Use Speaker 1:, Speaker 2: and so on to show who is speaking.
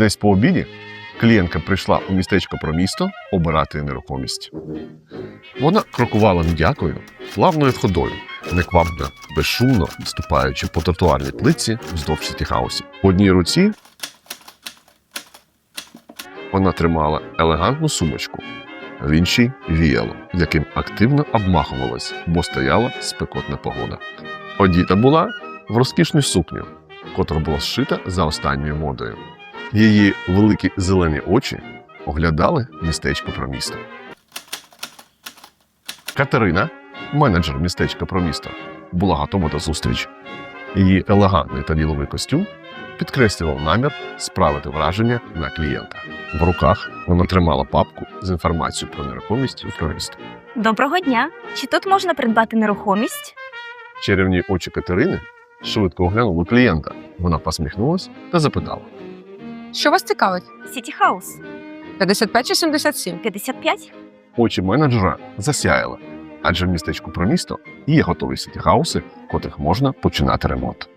Speaker 1: Десь по обіді клієнтка прийшла у містечко про місто обирати нерухомість. Вона крокувала м'якою, плавною ходою, неквапно, безшумно ступаючи по тротуарній плитці вздовж сітіхаусі. В одній руці вона тримала елегантну сумочку, в іншій віяло, яким активно обмахувалась, бо стояла спекотна погода. Одіта була в розкішну сукню, котра була зшита за останньою модою. Її великі зелені очі оглядали містечко про місто. Катерина, менеджер містечка про місто, була готова до зустрічі. Її елегантний та діловий костюм підкреслював намір справити враження на клієнта. В руках вона тримала папку з інформацією про нерухомість і про.
Speaker 2: Доброго дня! Чи тут можна придбати нерухомість?
Speaker 1: Черевні очі Катерини швидко оглянули клієнта. Вона посміхнулась та запитала:
Speaker 3: Що вас цікавить?
Speaker 2: Сіті Хаус
Speaker 3: 55 чи 77?
Speaker 2: 55?
Speaker 1: очі менеджера засяяли, адже в містечку про місто є готові сітіхауси, в котрих можна починати ремонт.